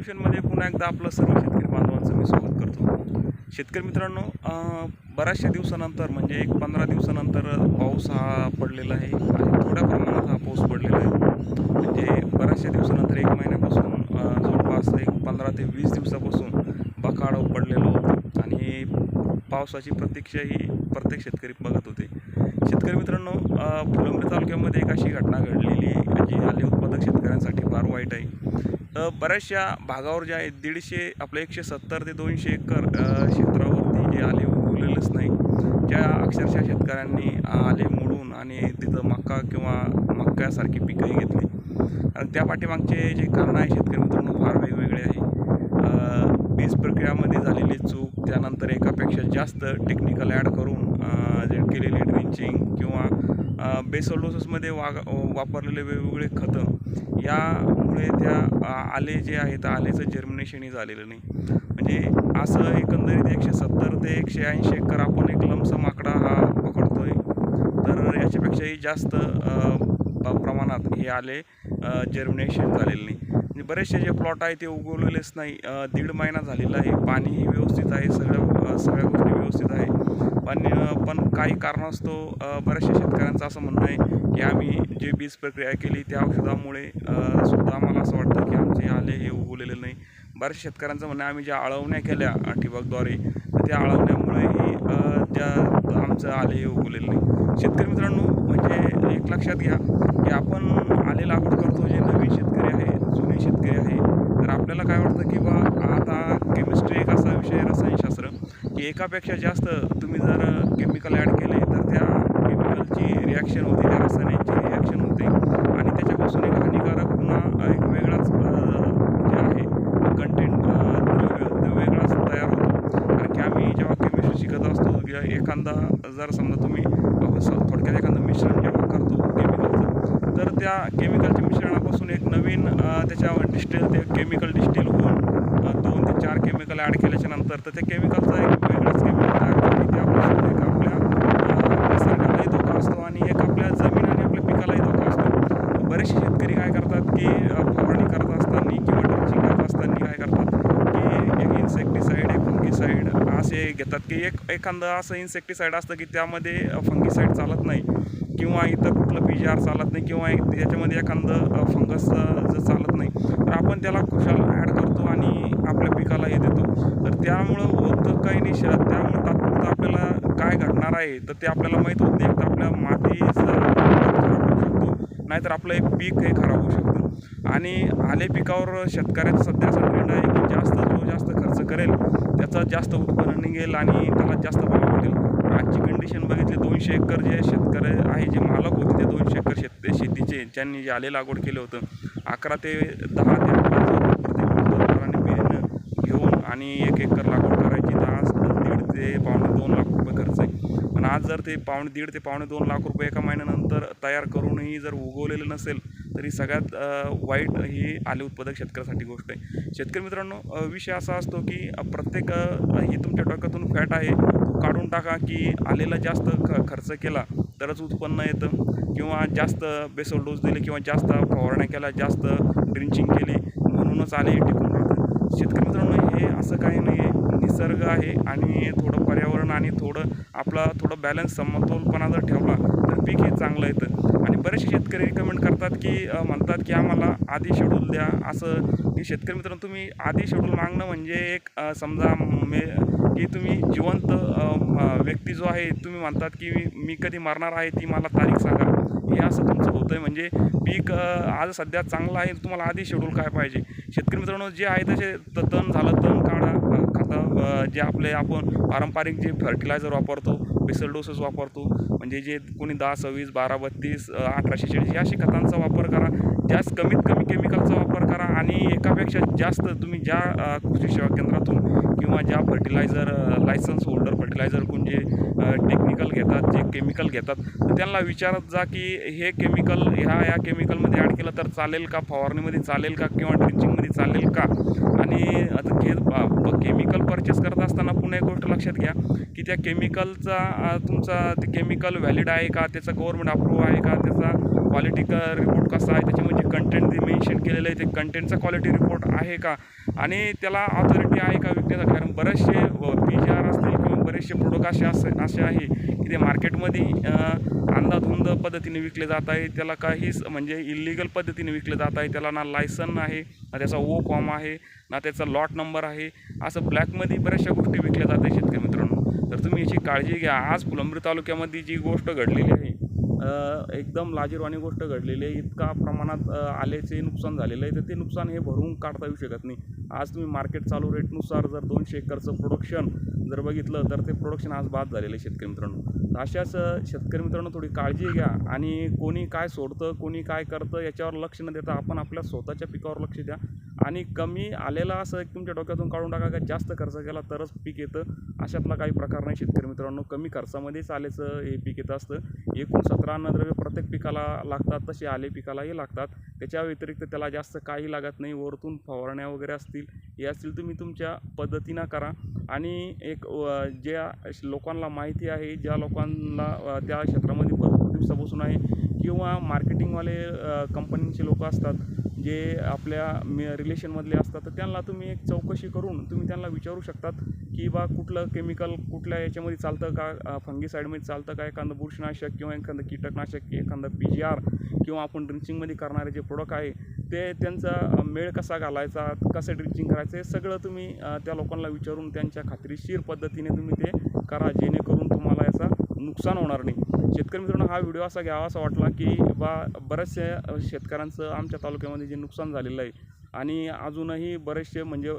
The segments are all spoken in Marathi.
सोल्युशनमध्ये पुन्हा एकदा आपलं सर्व शेतकरी बांधवांचं मी स्वागत करतो. शेतकरी मित्रांनो बऱ्याचशा दिवसानंतर म्हणजे एक पंधरा दिवसानंतर पाऊस हा पडलेला आहे. आणि थोड्या प्रमाणात हा पाऊस पडलेला आहे. म्हणजे बऱ्याचशा दिवसानंतर एक महिन्यापासून जवळपास एक पंधरा ते वीस दिवसापासून बकाड पडलेलं होतं. आणि पावसाची प्रतीक्षा ही प्रत्येक शेतकरी बघत होते. शेतकरी मित्रांनो फुलंब्री तालुक्यामध्ये एक अशी घटना घडलेली आहे. जी आले उत्पादक शेतकऱ्यांसाठी फार वाईट आहे. बऱ्याचशा भागावर जे आहे दीडशे आपलं एकशे सत्तर ते दोनशे एकर क्षेत्रावरती जे आले उगवलेलंच नाही. त्या अक्षरशः शेतकऱ्यांनी आले मोडून आणि तिथं मक्का किंवा मक्कासारखी पिकंही घेतली. आणि त्या पाठीमागचे जे कारणं आहे शेतकरी मित्रांनो फार वेगवेगळे आहे. बीज प्रक्रियामध्ये झालेली चूक त्यानंतर एकापेक्षा जास्त टेक्निकल ॲड करून जे केलेली ड्रिंचिंग किंवा बेसोल्डोससमध्ये वाग वापरलेले वेगवेगळे खतं यामुळे त्या आले जे आहेत आलेचं जर्मिनेशनही झालेलं नाही. म्हणजे असं एकंदरीत एकशे सत्तर ते एकशे ऐंशी एकर आपण एक लमसम आकडा हा पकडतो आहे तर याच्यापेक्षाही जास्त प्रमाणात हे आले जर्मिनेशन झालेलं नाही. म्हणजे बरेचसे जे प्लॉट आहे ते उगवलेलेच नाही. दीड महिना झालेला आहे. पाणीही व्यवस्थित आहे. सगळं सगळ्या गोष्टी व्यवस्थित आहे. पण पण काही कारणास्तव बऱ्याचशा शेतकऱ्यांचं असं म्हणणं आहे की आम्ही जे बीज प्रक्रिया केली त्या औषधामुळे सुद्धा आम्हाला असं वाटतं की आमचे आले हे उगवलेले नाही. बऱ्याचशा शेतकऱ्यांचं म्हणणं आहे आम्ही ज्या आळवण्या केल्या ठिबकद्वारे तर त्या आळवण्यामुळेही त्या आमचं आले हे उगवलेलं नाही. शेतकरी मित्रांनो म्हणजे एक लक्षात घ्या की आपण आले लागवड करतो जे नवीन शेतकरी आहे जुने शेतकरी आहे तर आपल्याला काय वाटतं की बा आता केमिस्ट्री एक असा विषय आहे की एकापेक्षा जास्त तुम्ही जर केमिकल ॲड केले तर त्या केमिकलची रिॲक्शन होते त्या रसायनांची रिॲक्शन होते. आणि त्याच्यापासून एक हानिकारक पुन्हा एक वेगळाच जे आहे कंटेंट वेगळाच तयार होतो. कारण की आम्ही जेव्हा केमिस्ट्री शिकत असतो किंवा एखादा जर समजा तुम्ही आपण थोडक्यात एखादं मिश्रण जेव्हा करतो केमिकलचं तर त्या केमिकलच्या मिश्रणापासून एक नवीन त्याच्या त्याच्यावर डिस्टिल ते केमिकल डिस्टिल होऊन चार केमिकल ॲड केल्याच्यानंतर तर त्या केमिकलचा एक वेगळाच केमिकल तयार होतो आणि त्यापासून एक आपल्या निसर्गालाही धोका असतो आणि एक आपल्या जमीन आणि आपल्या पिकालाही धोका असतो. बरेचसे शेतकरी काय करतात की फवारणी करत असताना किंवा ड्रिचिंग करत असताना काय करतात की एक इन्सेक्टिसाईड एक फंगिसाईड असे घेतात की एक एखादं असं इन्सेक्टिसाईड असतं की त्यामध्ये फंगिसाईड चालत नाही किंवा इतर कुठलं पी जी आर चालत नाही किंवा एक त्याच्यामध्ये एखादं फंगस जर चालत नाही तर आपण त्याला खुशाल ॲड करतो आणि आपल्या पिकाला हे देतो. तर त्यामुळं होतं काही नाही शरद त्यामुळं तात्पुरतं आपल्याला काय घडणार आहे तर ते आपल्याला माहीत होत नाही. तर आपल्या मातीचं खराब होऊ शकतो. नाहीतर आपलं एक पीक हे खराब होऊ शकतं. आणि आले पिकावर शेतकऱ्याचा सध्या असा ट्रेंड आहे की जास्त जो जास्त खर्च करेल त्याचं जास्त उत्पन्न निघेल आणि त्याला जास्त भाव भेटेल. आजची कंडिशन बघितली दोनशे एकर जे शेतकरी आहे जे मालक होते ते दोनशे एकर शेत शेतीचे ज्यांनी जे आले लागवड केलं होतं अकरा ते दहा ते अकरा आणि एक एकर लागवड करायची तर आज दीड ते पावणे दोन लाख रुपये खर्च आहे. पण आज जर ते पावणे दीड ते पावणे दोन लाख रुपये एका महिन्यानंतर तयार करूनही जर उगवलेलं नसेल तरी सगळ्यात वाईट ही आले उत्पादक शेतकऱ्यासाठी गोष्ट आहे. शेतकरी मित्रांनो विषय असा असतो की प्रत्येक ही तुमच्या डोक्यातून फॅट आहे तो काढून टाका की आलेला जास्त ख खर्च केला तरच उत्पन्न येतं. किंवा जास्त बेसोल डोस दिले किंवा जास्त फवारण्या केल्या जास्त ड्रिंचिंग केली म्हणूनच आले टिकून राहतात शेतकरी मित्रांनो हे असं काही नाही आहे निसर्ग आहे आणि थोडं पर्यावरण आणि थोडं आपला थोडं बॅलन्स समतोलपणा जर ठेवला तर पीक हे चांगलं येतं. बरेचसे शेतकरी रिकमेंड करतात की म्हणतात की आम्हाला आधी शेड्यूल द्या. असं की शेतकरी मित्रांनो तुम्ही आधी शेड्यूल मागणं म्हणजे एक समजा मे की तुम्ही जिवंत व्यक्ती जो आहे तुम्ही म्हणतात की मी- मी कधी मरणार आहे ती मला तारीख सांगा. हे असं तुमचं होतं आहे म्हणजे पीक आज सध्या चांगलं आहे तुम्हाला आधी शेड्यूल काय पाहिजे? शेतकरी मित्रांनो जे आहे तसे तण झालं तण काढा अ, खतं जे आपले आपण पारंपरिक जे फर्टिलायझर वापरतो बेसल डोसेस वापरतो. म्हणजे जे कोणी दहा सव्वीस बारा बत्तीस अठराशे चाळीस या अशी खतांचा वापर करा. जास्त कमीत कमी केमिकलचा वापर करा आणि एकापेक्षा जास्त तुम्ही ज्या कृषी सेवा केंद्रातून किंवा ज्या फर्टिलायझर लायसन्स होल्डर फर्टिलायझर कोण जे टेक्निकल घेतात जे केमिकल घेतात तर त्यांना विचारत जा की हे केमिकल ह्या या केमिकलमध्ये ॲड केलं तर चालेल का? फवारणीमध्ये चालेल का? किंवा ड्रिंचिंगमध्ये चालेल का? आणि आता घे केमिकल परचेस करत असताना पुन्हा एक गोष्ट लक्षात घ्या की त्या केमिकलचा तुमचा ते केमिकल व्हॅलिड आहे का? त्याचा गव्हर्नमेंट अप्रूव्ह आहे का? त्याचा क्वालिटी क रिपोर्ट कसा आहे? त्याच्यामध्ये कंटेंट जे मेन्शन केलेलं आहे ते कंटेंटचा क्वालिटी रिपोर्ट आहे का? आणि त्याला ऑथॉरिटी आहे का? विकण्याचा? कारण बरेचसे पी जी आर असतील किंवा बरेचसे प्रोडक्ट असे असे असे आहे की ते मार्केटमध्ये अंदाधुंद अंधाधुंद पद्धतीने विकले जात आहे. त्याला काहीच म्हणजे इलिगल पद्धतीने विकले जात आहे. त्याला ना लायसन आहे ना त्याचा ओ फॉर्म आहे ना त्याचा लॉट नंबर आहे. असं ब्लॅकमध्ये बऱ्याचशा गोष्टी विकल्या जात आहे शेतकरी मित्रांनो. तर तुम्ही याची काळजी घ्या. आज फुलंब्री तालुक्यामध्ये जी गोष्ट घडलेली आहे एकदम लाजीरवाणी गोष्ट घडलेली आहे. इतका प्रमाणात आल्याचे नुकसान झालेलं आहे. तर ते नुकसान हे भरून काढता येऊ शकत नाही. आज तुम्ही मार्केट चालू रेटनुसार जर दोनशे एकरचं प्रोडक्शन जर बघितलं तर ते प्रोडक्शन आज बाद झालेलं आहे शेतकरी मित्रांनो. तर अशाच शेतकरी मित्रांनो थोडी काळजी घ्या आणि कोणी काय सोडतं कोणी काय करतं याच्यावर लक्ष न देता आपण आपल्या स्वतःच्या पिकावर लक्ष द्या. आणि कमी आलेला असं एक तुमच्या डोक्यातून काढून टाका का जास्त खर्च केला तरच पीक येतं. अशातला काही प्रकार नाही शेतकरी मित्रांनो. कमी खर्चामध्येच आल्याचं हे पीक येतं असतं. एकूण सतरा अन्नद्रव्य प्रत्येक पिकाला लागतात तसे आले पिकालाही लागतात. त्याच्या व्यतिरिक्त त्याला जास्त काही लागत नाही. वरतून फवारण्या वगैरे असतील हे असतील तुम्ही तुमच्या पद्धतीनं करा. आणि एक ज्या लोकांना माहिती आहे ज्या लोकांना त्या क्षेत्रामध्ये भरपूर दिवसापासून आहे किंवा मार्केटिंगवाले कंपनीचे लोक असतात जे आपल्या मे रिलेशनमधले असतात तर त्यांना तुम्ही एक चौकशी करून तुम्ही त्यांना विचारू शकतात की बा कुठलं केमिकल कुठल्या याच्यामध्ये चालतं का फंगीसाईडमध्ये चालतं का एखादं बुरशीनाशक किंवा एखादं कीटकनाशक एखादं पी जी आर किंवा आपण ड्रिंचिंगमध्ये करणारे जे प्रोडक्ट आहे ते त्यांचा मेळ कसा घालायचा कसं ड्रिंचिंग करायचं हे सगळं तुम्ही त्या लोकांना विचारून त्यांच्या खात्रीशीर पद्धतीने तुम्ही ते करा जेणेकरून नुकसान होणार नाही. शेतकरी मित्रांनो हा व्हिडिओ असा घ्यावा असा वाटला की बा बऱ्याचशा शेतकऱ्यांचं आमच्या तालुक्यामध्ये जे नुकसान झालेलं आहे आणि अजूनही बरेचसे म्हणजे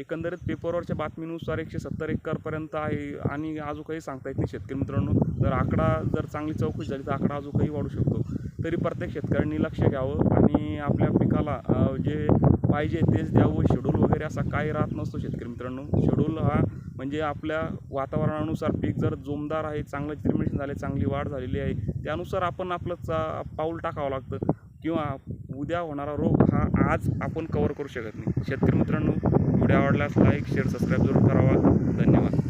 एकंदरीत पेपरवरच्या बातमीनुसार एकशे सत्तर एकरपर्यंत आहे आणि अजून काही सांगता येत नाही शेतकरी मित्रांनो. जर आकडा जर चांगली चौकशी झाली तर आकडा अजून काही वाढू शकतो. तरी प्रत्येक शेतकऱ्यांनी लक्ष घ्यावं आणि आपल्या पिकाला जे पाहिजे तेच द्यावं. शेड्यूल वगैरे असा काही राहत नसतो शेतकरी मित्रांनो. शेड्यूल हा म्हणजे आपल्या वातावरणानुसार पीक जर जोमदार आहे चांगलं जर्मिनेशन झाले चांगली वाढ झालेली आहे त्यानुसार आपण आपलं चा पाऊल टाकावं लागतं. किंवा उद्या होणारा रोग हा आज आपण कवर करू शकत नाही. शेतकरी मित्रांनो व्हिडिओ आवडल्यास लाईक शेअर सबस्क्राईब जरूर करावा. धन्यवाद.